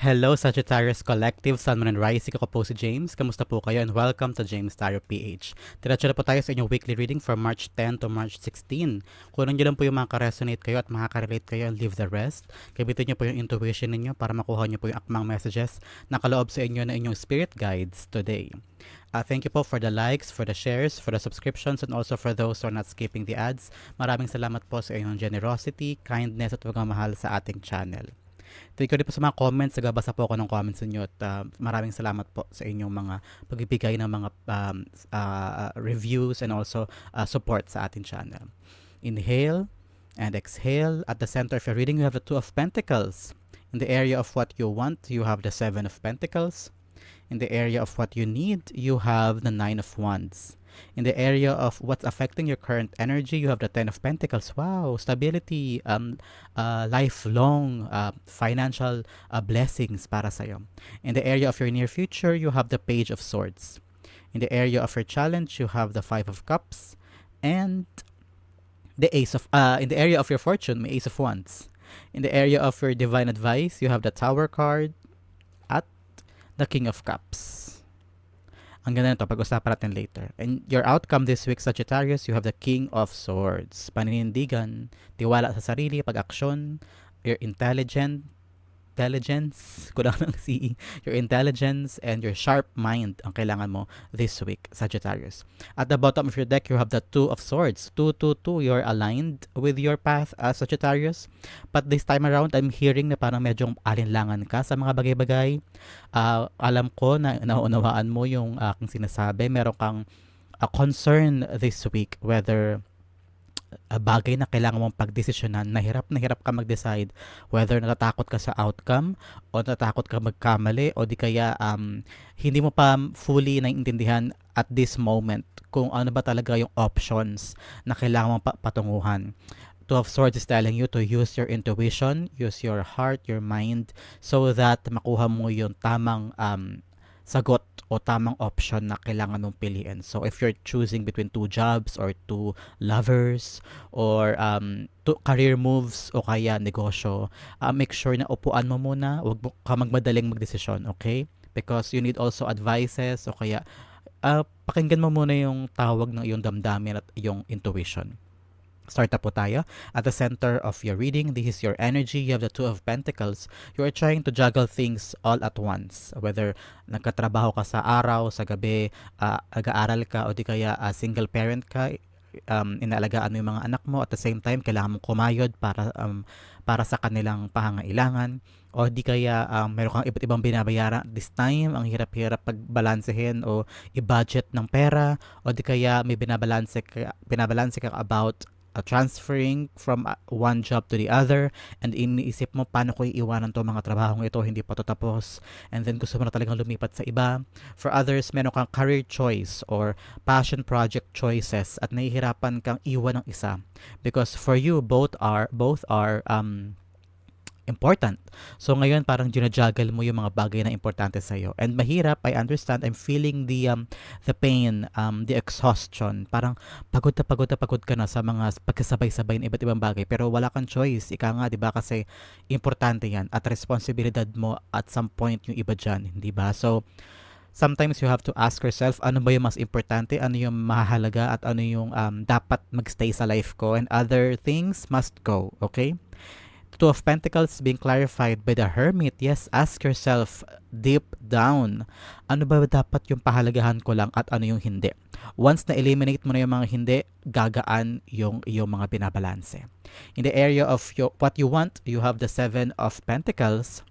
Hello Sagittarius Collective, Sun, Moon, and Rising. Ako po si James. Kamusta po kayo and welcome to James Tarot PH. Diretso na po tayo sa inyong weekly reading from March 10 to March 16. Kunin nyo lang po yung mga ka-resonate kayo at makaka-relate kayo and leave the rest. Gamitin nyo po yung intuition ninyo para makuha nyo po yung akmang messages na kaloob sa inyo na inyong spirit guides today. Uh, thank you po for the likes, for the shares, for the subscriptions, and also for those who are not skipping the ads. Maraming salamat po sa inyong generosity, kindness, at pagmamahal sa ating channel. Thank you rin po sa mga comments. Nagbabasa po ako ng comments ninyo at uh, maraming salamat po sa inyong mga pagbibigay ng mga um, uh, reviews and also uh, support sa ating channel. Inhale and exhale. At the center of your reading, you have the Two of Pentacles. In the area of what you want, you have the Seven of Pentacles. In the area of what you need, you have the Nine of Wands. In the area of what's affecting your current energy, you have the Ten of Pentacles. Wow, stability, um, uh, lifelong uh, financial uh, blessings para sa'yo. In the area of your near future, you have the Page of Swords. In the area of your challenge, you have the Five of Cups. And the Ace of, uh, in the area of your fortune, may Ace of Wands. In the area of your divine advice, you have the Tower card at the King of Cups. Ang ganda nito, pag-usapan natin later. And your outcome this week, Sagittarius, you have the King of Swords. Paninindigan, tiwala sa sarili, pag-aksyon, you're intelligent, intelligence, kulang ng CE, your intelligence and your sharp mind ang kailangan mo this week, Sagittarius. At the bottom of your deck, you have the Two of Swords. 2, 2, 2, you're aligned with your path, uh, Sagittarius. But this time around, I'm hearing na parang medyo alinlangan ka sa mga bagay-bagay. Uh, alam ko na naunawaan mo yung aking sinasabi. Meron kang a concern this week whether uh, bagay na kailangan mong pagdesisyonan, nahirap na hirap ka mag-decide whether natatakot ka sa outcome o natatakot ka magkamali o di kaya um, hindi mo pa fully naiintindihan at this moment kung ano ba talaga yung options na kailangan mong patunguhan. Two of Swords is telling you to use your intuition, use your heart, your mind, so that makuha mo yung tamang um, sagot o tamang option na kailangan mong piliin. So if you're choosing between two jobs or two lovers or um, two career moves o kaya negosyo, uh, make sure na upuan mo muna, huwag mo ka magmadaling magdesisyon, okay? Because you need also advices o kaya uh, pakinggan mo muna yung tawag ng iyong damdamin at iyong intuition. Start na po tayo. At the center of your reading, this is your energy. You have the Two of Pentacles. You are trying to juggle things all at once. Whether nagkatrabaho ka sa araw, sa gabi, uh, ag-aaral ka, o di kaya uh, single parent ka, um, inaalagaan mo yung mga anak mo. At the same time, kailangan mong kumayod para, um, para sa kanilang pangangailangan. O di kaya um, meron kang iba't ibang binabayaran this time, ang hirap-hirap pagbalansehin o i-budget ng pera. O di kaya may binabalanse ka, binabalanse ka about uh, transferring from uh, one job to the other and iniisip mo paano ko iiwanan to mga trabahong ito hindi pa to tapos and then gusto mo na talagang lumipat sa iba. For others meron kang career choice or passion project choices at nahihirapan kang iwan ng isa. Because for you both are both are um important. So ngayon parang ginajuggle mo yung mga bagay na importante sa iyo. And mahirap, I understand, I'm feeling the um, the pain, um, the exhaustion. Parang pagod na pagod na pagod ka na sa mga pagkasabay-sabay ng iba't ibang bagay. Pero wala kang choice. Ika nga, di ba? Kasi importante yan. At responsibilidad mo at some point yung iba dyan. Di ba? So, sometimes you have to ask yourself, ano ba yung mas importante? Ano yung mahalaga? At ano yung um, dapat magstay sa life ko? And other things must go. Okay? Two of Pentacles being clarified by the Hermit. Yes, ask yourself deep down, ano ba dapat yung pahalagahan ko lang at ano yung hindi. Once na eliminate mo na yung mga hindi, gagaan yung yung mga binabalanse. In the area of your, what you want, you have the Seven of Pentacles.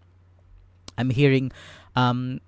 I'm hearing um,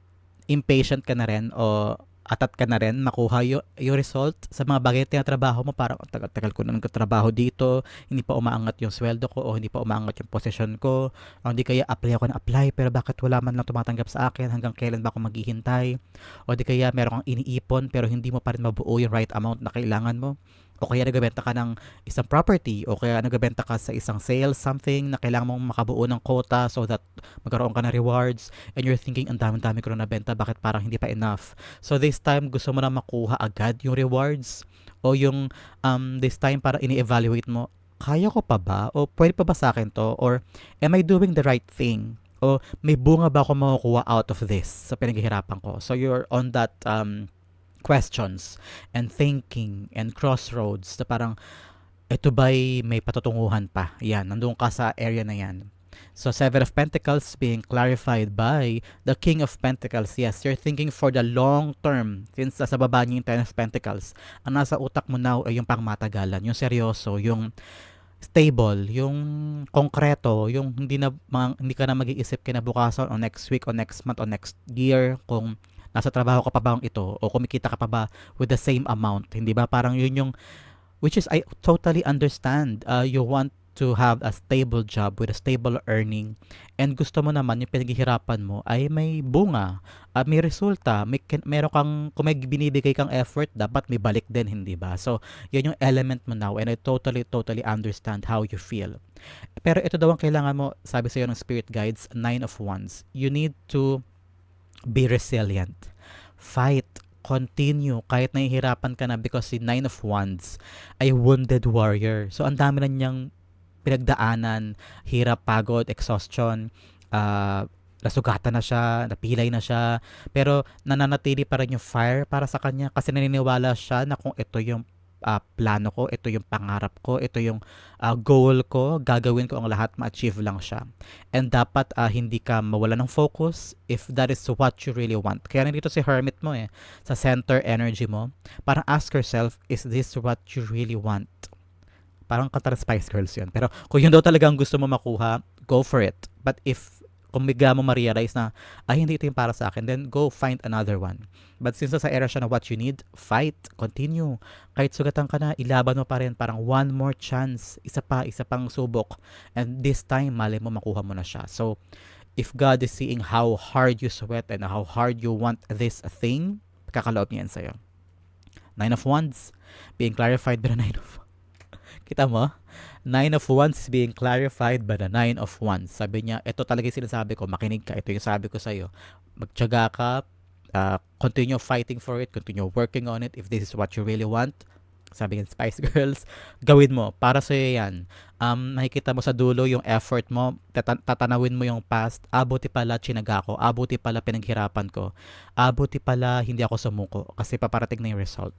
impatient ka na rin o atat ka na rin makuha yung, yung result sa mga bagay na trabaho mo parang tagal-tagal ko na nagtatrabaho dito hindi pa umaangat yung sweldo ko o hindi pa umaangat yung position ko o hindi kaya apply ako na apply pero bakit wala man lang tumatanggap sa akin hanggang kailan ba ako maghihintay? O di kaya meron kang iniipon pero hindi mo pa rin mabuo yung right amount na kailangan mo o kaya nagbebenta ka ng isang property o kaya nagbebenta ka sa isang sales something na kailangan mong makabuo ng quota so that magkaroon ka ng rewards and you're thinking ang dami-dami ko na nabenta bakit parang hindi pa enough? So this time gusto mo na makuha agad yung rewards o yung um, this time para ini-evaluate mo kaya ko pa ba? O pwede pa ba sa akin to? Or am I doing the right thing? O may bunga ba ako makukuha out of this sa pinaghihirapan ko? So you're on that um, questions and thinking and crossroads na parang ito ba'y may patutunguhan pa? Yan, nandun ka sa area na yan. So Seven of Pentacles being clarified by the King of Pentacles. Yes, you're thinking for the long term. Since nasa baba niyo yung Ten of Pentacles, ang nasa utak mo now ay yung pangmatagalan, yung seryoso, yung stable, yung konkreto, yung hindi na mga, hindi ka na mag-iisip kinabukasan o next week o next month o next year kung nasa trabaho ka pa ba ito o kumikita ka pa ba with the same amount, hindi ba? Parang yun yung which is I totally understand. Uh, you want to have a stable job with a stable earning and gusto mo naman yung pinaghihirapan mo ay may bunga, uh, may resulta, may meron kang kung may binibigay kang effort, dapat may balik din, hindi ba? So, yun yung element mo now and I totally totally understand how you feel. Pero ito daw ang kailangan mo, sabi sa iyo ng spirit guides, nine of wands. You need to be resilient. Fight continue kahit nahihirapan ka na because si Nine of Wands ay wounded warrior. So, ang dami na niyang pinagdaanan, hirap, pagod, exhaustion, uh, nasugatan na siya, napilay na siya, pero nananatili pa rin yung fire para sa kanya kasi naniniwala siya na kung ito yung uh, plano ko, ito yung pangarap ko, ito yung uh, goal ko, gagawin ko ang lahat, ma-achieve lang siya. And dapat uh, hindi ka mawala ng focus if that is what you really want. Kaya nandito si Hermit mo eh, sa center energy mo, parang ask yourself, is this what you really want? Parang kanta Spice Girls yun. Pero kung yun daw talaga ang gusto mo makuha, go for it. But if kung bigla mo ma-realize na, ay hindi ito yung para sa akin, then go find another one. But since sa era siya na what you need, fight, continue. Kahit sugatan ka na, ilaban mo pa rin, parang one more chance, isa pa, isa pang subok. And this time, mali mo makuha mo na siya. So, if God is seeing how hard you sweat and how hard you want this thing, kakaloob niya yan sa'yo. Nine of Wands, being clarified by the Nine of Kita mo? Nine of Wands is being clarified by the Nine of Wands. Sabi niya, ito talaga yung sinasabi ko, makinig ka, ito yung sabi ko sa'yo. Magtyaga ka, uh, continue fighting for it, continue working on it if this is what you really want sabi ng Spice Girls, gawin mo. Para sa iyo yan. Um, makikita mo sa dulo yung effort mo, tata- tatanawin mo yung past, abuti pala chinaga ko, abuti pala pinaghirapan ko, abuti pala hindi ako sumuko kasi paparating na yung result.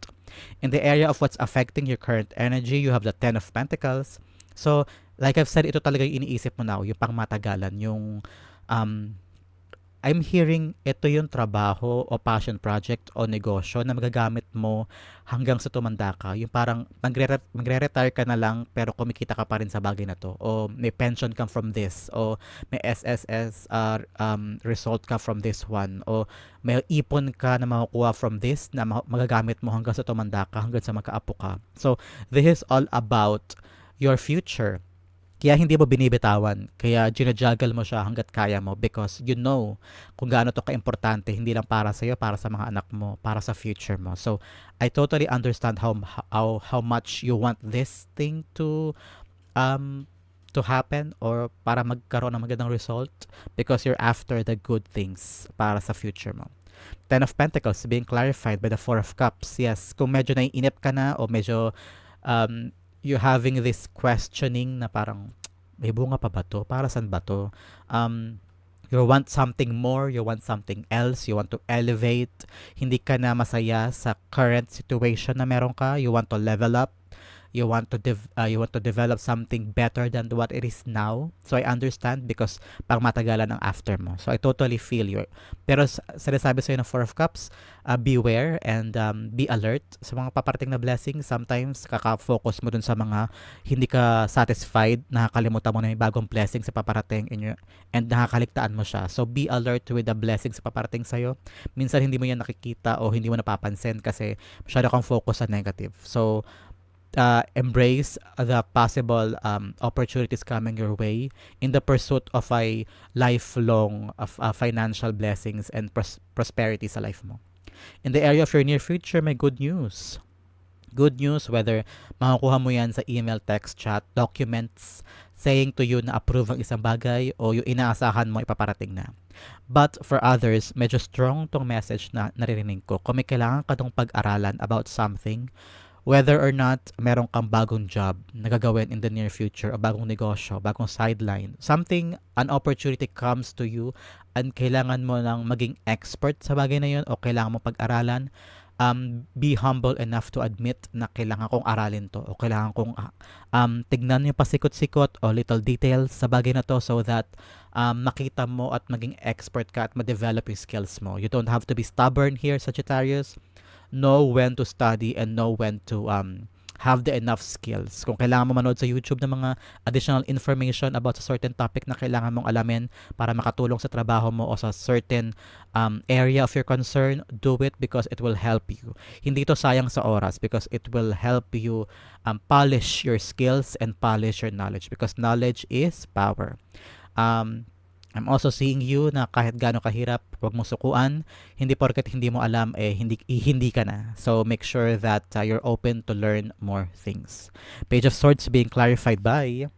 In the area of what's affecting your current energy, you have the Ten of Pentacles. So, like I've said, ito talaga yung iniisip mo now, yung pangmatagalan, yung um, I'm hearing ito yung trabaho o passion project o negosyo na magagamit mo hanggang sa tumanda ka. Yung parang magre- magre-retire ka na lang pero kumikita ka pa rin sa bagay na to. O may pension ka from this. O may SSS uh, um, result ka from this one. O may ipon ka na makukuha from this na magagamit mo hanggang sa tumanda ka, hanggang sa magkaapo ka. So, this is all about your future kaya hindi mo binibitawan. Kaya ginajuggle mo siya hanggat kaya mo because you know kung gaano to kaimportante, hindi lang para sa iyo, para sa mga anak mo, para sa future mo. So, I totally understand how how how much you want this thing to um to happen or para magkaroon ng magandang result because you're after the good things para sa future mo. Ten of Pentacles being clarified by the Four of Cups. Yes, kung medyo naiinip ka na o medyo um, you having this questioning na parang may bunga pa ba to? Para saan ba to? Um, you want something more, you want something else, you want to elevate, hindi ka na masaya sa current situation na meron ka, you want to level up, you want to dev- uh, you want to develop something better than what it is now. So I understand because pang matagalan ang after mo. So I totally feel you. Pero sinasabi sa'yo ng Four of Cups, uh, beware and um, be alert sa mga paparating na blessings. Sometimes kaka-focus mo dun sa mga hindi ka satisfied, nakakalimutan mo na may bagong blessing sa paparating in your, and nakakaligtaan mo siya. So be alert with the blessings sa paparating sa'yo. Minsan hindi mo yan nakikita o hindi mo napapansin kasi masyado kang focus sa negative. So uh, embrace the possible um, opportunities coming your way in the pursuit of a lifelong of uh, financial blessings and pros- prosperity sa life mo. In the area of your near future, may good news. Good news whether makukuha mo yan sa email, text, chat, documents saying to you na approve ang isang bagay o yung inaasahan mo ipaparating na. But for others, medyo strong tong message na naririnig ko. Kung may kailangan ka tong pag-aralan about something, whether or not meron kang bagong job na gagawin in the near future, o bagong negosyo, bagong sideline, something, an opportunity comes to you and kailangan mo lang maging expert sa bagay na yun o kailangan mo pag-aralan, um, be humble enough to admit na kailangan kong aralin to o kailangan kong uh, um, tignan yung pasikot-sikot o little details sa bagay na to so that um, makita mo at maging expert ka at ma-develop yung skills mo. You don't have to be stubborn here, Sagittarius know when to study and know when to um, have the enough skills. Kung kailangan mo manood sa YouTube ng mga additional information about sa certain topic na kailangan mong alamin para makatulong sa trabaho mo o sa certain um, area of your concern, do it because it will help you. Hindi to sayang sa oras because it will help you um, polish your skills and polish your knowledge because knowledge is power. Um, I'm also seeing you na kahit gaano kahirap, huwag mo sukuan. Hindi porket hindi mo alam, eh, hindi, hindi ka na. So, make sure that uh, you're open to learn more things. Page of Swords being clarified by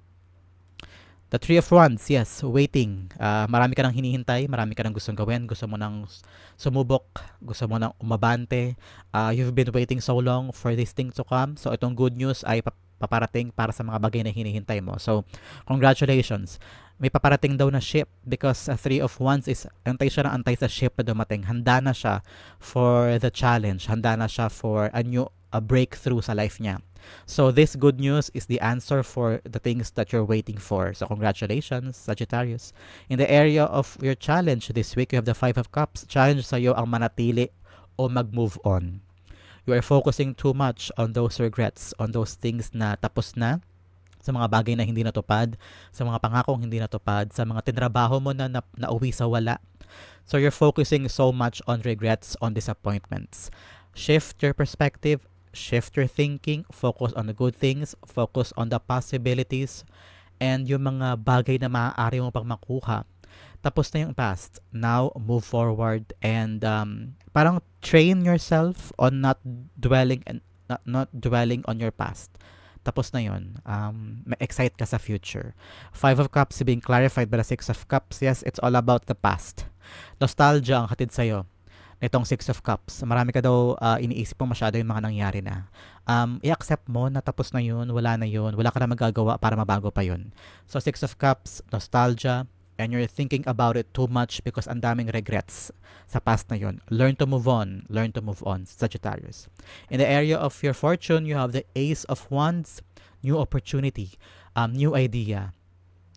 The Three of Wands, yes, waiting. Uh, marami ka nang hinihintay, marami ka nang gustong gawin, gusto mo nang sumubok, gusto mo nang umabante. Uh, you've been waiting so long for this thing to come. So, itong good news ay paparating para sa mga bagay na hinihintay mo. So, congratulations may paparating daw na ship because uh, three of wands is antay siya na antay sa ship na dumating. Handa na siya for the challenge. Handa na siya for a new a breakthrough sa life niya. So this good news is the answer for the things that you're waiting for. So congratulations, Sagittarius. In the area of your challenge this week, you have the Five of Cups. Challenge sa iyo ang manatili o mag-move on. You are focusing too much on those regrets, on those things na tapos na, sa mga bagay na hindi natupad, sa mga pangakong hindi natupad, sa mga tinrabaho mo na, na nauwi sa wala. So you're focusing so much on regrets, on disappointments. Shift your perspective, shift your thinking, focus on the good things, focus on the possibilities, and yung mga bagay na maaari mo pang makuha. Tapos na yung past. Now, move forward and um, parang train yourself on not dwelling and not, not dwelling on your past tapos na yon um, excite ka sa future. Five of Cups being clarified by the Six of Cups. Yes, it's all about the past. Nostalgia ang hatid sa'yo nitong Six of Cups. Marami ka daw uh, iniisip mo masyado yung mga nangyari na. Um, i-accept mo na tapos na yun, wala na yun, wala ka na magagawa para mabago pa yun. So Six of Cups, nostalgia, and you're thinking about it too much because ang daming regrets sa past na yon. Learn to move on. Learn to move on, Sagittarius. In the area of your fortune, you have the Ace of Wands, new opportunity, um, new idea.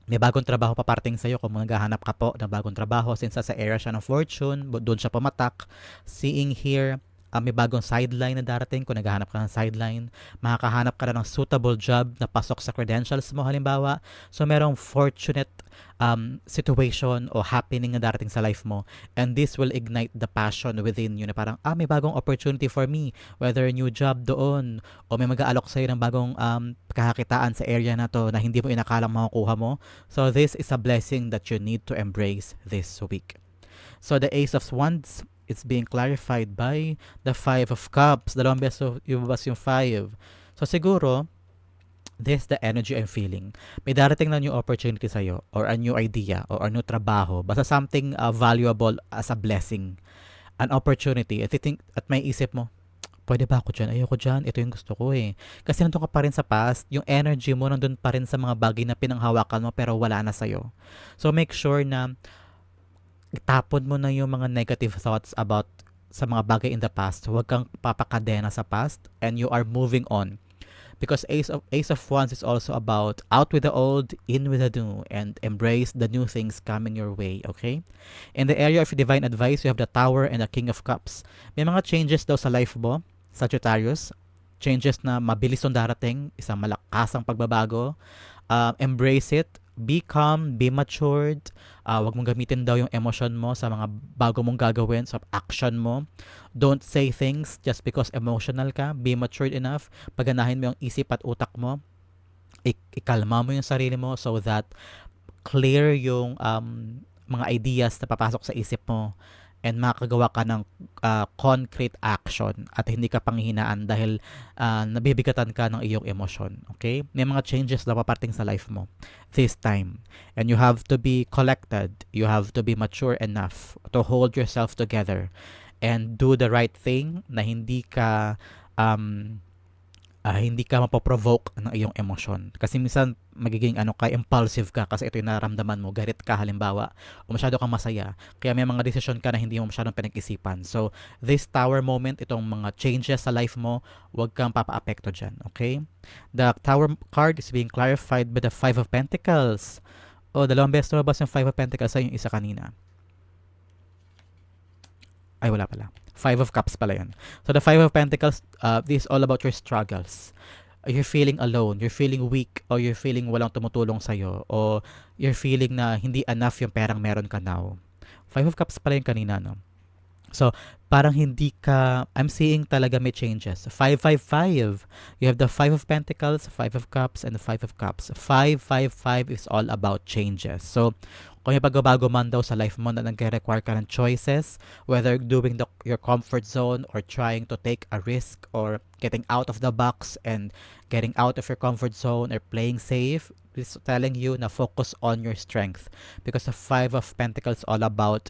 May bagong trabaho paparating sa'yo kung maghahanap ka po ng bagong trabaho since sa area siya ng fortune, doon siya pumatak. Seeing here, uh, may bagong sideline na darating. Kung naghahanap ka ng sideline makakahanap ka na ng suitable job na pasok sa credentials mo. Halimbawa so merong fortunate um, situation o happening na darating sa life mo and this will ignite the passion within you na parang ah may bagong opportunity for me whether new job doon o may mag-aalok sa'yo ng bagong um, kakitaan sa area na to na hindi mo inakalang makukuha mo. So this is a blessing that you need to embrace this week. So the ace of wands it's being clarified by the Five of Cups. Dalawang beses yung bas yung Five. So siguro, this the energy I'm feeling. May darating na new opportunity sa'yo or a new idea or a new trabaho. Basta something uh, valuable as a blessing. An opportunity. At, think, at may isip mo, pwede ba ako dyan? Ayoko dyan. Ito yung gusto ko eh. Kasi nandun ka pa rin sa past. Yung energy mo nandun pa rin sa mga bagay na pinanghawakan mo pero wala na sa'yo. So make sure na itapon mo na yung mga negative thoughts about sa mga bagay in the past. Huwag kang papakadena sa past and you are moving on. Because Ace of Ace of Wands is also about out with the old, in with the new, and embrace the new things coming your way, okay? In the area of divine advice, you have the Tower and the King of Cups. May mga changes daw sa life mo, Sagittarius. Changes na mabilis ang darating, isang malakasang pagbabago. Uh, embrace it, be calm, be matured. Uh, wag mong gamitin daw yung emotion mo sa mga bago mong gagawin, sa action mo. Don't say things just because emotional ka. Be matured enough. Paganahin mo yung isip at utak mo. Ik- ikalma mo yung sarili mo so that clear yung um, mga ideas na papasok sa isip mo and makagawa ka ng uh, concrete action at hindi ka panghihinaan dahil uh, nabibigatan ka ng iyong emosyon. Okay? May mga changes na paparting sa life mo this time. And you have to be collected. You have to be mature enough to hold yourself together and do the right thing na hindi ka um, ah, hindi ka mapoprovoke ng iyong emosyon. Kasi minsan magiging ano ka, impulsive ka kasi ito yung nararamdaman mo, galit ka halimbawa, o masyado kang masaya. Kaya may mga desisyon ka na hindi mo masyadong pinag-isipan. So, this tower moment, itong mga changes sa life mo, huwag kang papa-apekto dyan, okay? The tower card is being clarified by the Five of Pentacles. O, dalawang beses lumabas yung Five of Pentacles sa yung isa kanina. Ay, wala pala. Five of Cups pala yun. So, the Five of Pentacles, uh, this is all about your struggles. You're feeling alone, you're feeling weak, or you're feeling walang tumutulong sa'yo, o you're feeling na hindi enough yung perang meron ka now. Five of Cups pala yung kanina, no? So, parang hindi ka, I'm seeing talaga may changes. 555. You have the 5 of Pentacles, 5 of Cups, and the 5 of Cups. 555 is all about changes. So, kung may pagbabago man daw sa life mo na nagre-require ka ng choices, whether doing the, your comfort zone or trying to take a risk or getting out of the box and getting out of your comfort zone or playing safe, is telling you na focus on your strength. Because the Five of Pentacles all about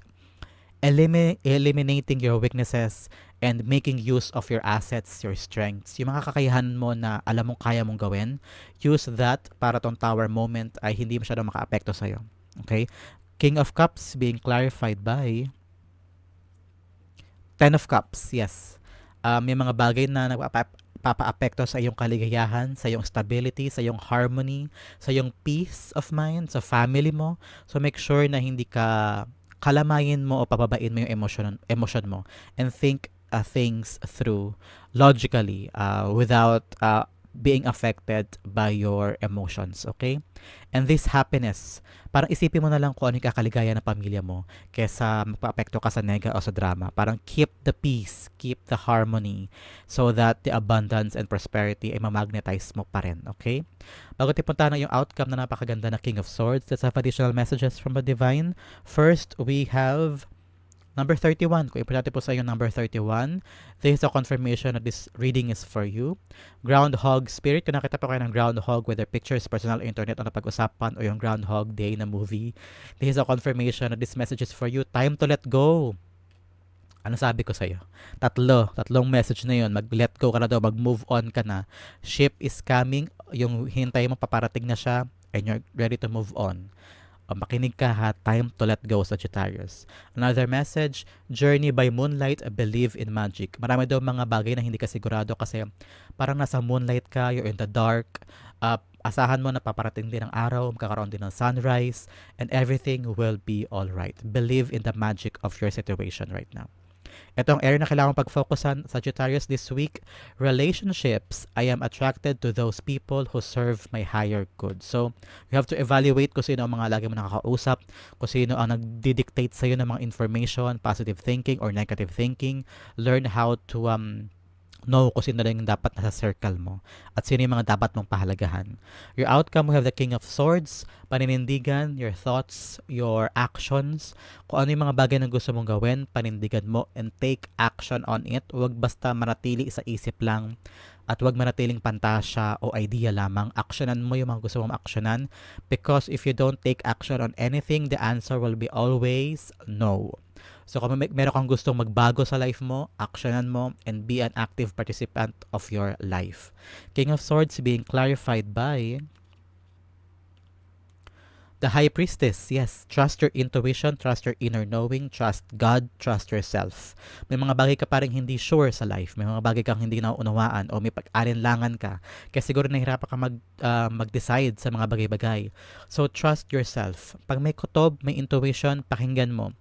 elimi- eliminating your weaknesses and making use of your assets, your strengths. Yung mga kakayahan mo na alam mong kaya mong gawin, use that para tong tower moment ay hindi masyadong maka-apekto sa'yo. Okay? King of Cups being clarified by Ten of Cups, yes. Um, may mga bagay na nagpapa-apekto sa iyong kaligayahan, sa iyong stability, sa iyong harmony, sa iyong peace of mind, sa family mo. So make sure na hindi ka kalamayin mo o pababain mo yung emotion, emotion mo and think uh, things through logically uh, without uh, being affected by your emotions, okay? And this happiness, parang isipin mo na lang kung ano yung kakaligaya ng pamilya mo kesa magpa-apekto ka sa nega o sa drama. Parang keep the peace, keep the harmony so that the abundance and prosperity ay mamagnetize mo pa rin, okay? Bago tipunta na yung outcome na napakaganda na King of Swords, let's have additional messages from the Divine. First, we have Number 31, kung importante po sa iyo number 31, this is a confirmation that this reading is for you. Groundhog Spirit, kung nakita po kayo ng Groundhog, whether pictures, personal, internet, o napag-usapan, o yung Groundhog Day na movie, this is a confirmation that this message is for you. Time to let go. Ano sabi ko sa iyo? Tatlo, tatlong message na yun. Mag-let go ka na daw, mag-move on ka na. Ship is coming, yung hintay mo paparating na siya, and you're ready to move on. O makinig ka ha, time to let go, Sagittarius. Another message, journey by moonlight, believe in magic. Marami daw mga bagay na hindi ka sigurado kasi parang nasa moonlight ka, you're in the dark, uh, asahan mo na paparating din ang araw, magkakaroon din ng sunrise, and everything will be alright. Believe in the magic of your situation right now. Ito ang area na kailangan pag-focusan, Sagittarius, this week. Relationships, I am attracted to those people who serve my higher good. So, you have to evaluate kung sino ang mga lagi mo nakakausap, kung sino ang nagdi-dictate sa'yo ng mga information, positive thinking or negative thinking. Learn how to um, kung sino lang dapat nasa circle mo at sino yung mga dapat mong pahalagahan. Your outcome, we have the King of Swords, paninindigan, your thoughts, your actions, kung ano yung mga bagay na gusto mong gawin, panindigan mo and take action on it. Huwag basta manatili sa isip lang at huwag manatiling pantasya o idea lamang. Actionan mo yung mga gusto mong actionan because if you don't take action on anything, the answer will be always no. So kung may, meron kang gustong magbago sa life mo, actionan mo and be an active participant of your life. King of Swords being clarified by the High Priestess, yes. Trust your intuition, trust your inner knowing, trust God, trust yourself. May mga bagay ka parang hindi sure sa life. May mga bagay kang hindi nauunawaan o may pag-alinlangan ka. Kaya siguro nahihirapan ka mag, uh, mag-decide sa mga bagay-bagay. So, trust yourself. Pag may kutob, may intuition, pakinggan mo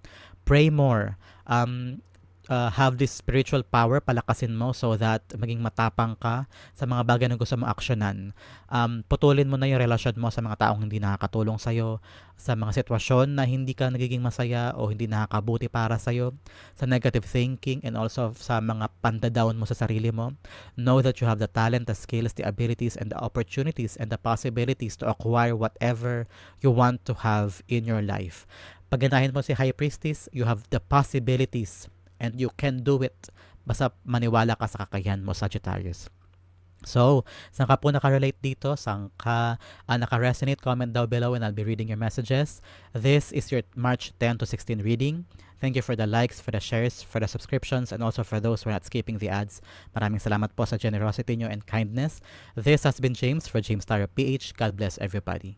pray more. Um, uh, have this spiritual power, palakasin mo so that maging matapang ka sa mga bagay na gusto mo aksyonan. Um, putulin mo na yung relasyon mo sa mga taong hindi nakakatulong sa'yo, sa mga sitwasyon na hindi ka nagiging masaya o hindi nakakabuti para sa'yo, sa negative thinking and also sa mga pandadown mo sa sarili mo. Know that you have the talent, the skills, the abilities, and the opportunities and the possibilities to acquire whatever you want to have in your life paganahin mo si High Priestess, you have the possibilities and you can do it. Basta maniwala ka sa kakayahan mo, Sagittarius. So, saan ka po nakarelate dito? Saan ka ah, naka-resonate? Comment down below and I'll be reading your messages. This is your March 10 to 16 reading. Thank you for the likes, for the shares, for the subscriptions, and also for those who are not skipping the ads. Maraming salamat po sa generosity nyo and kindness. This has been James for James Tarot PH. God bless everybody.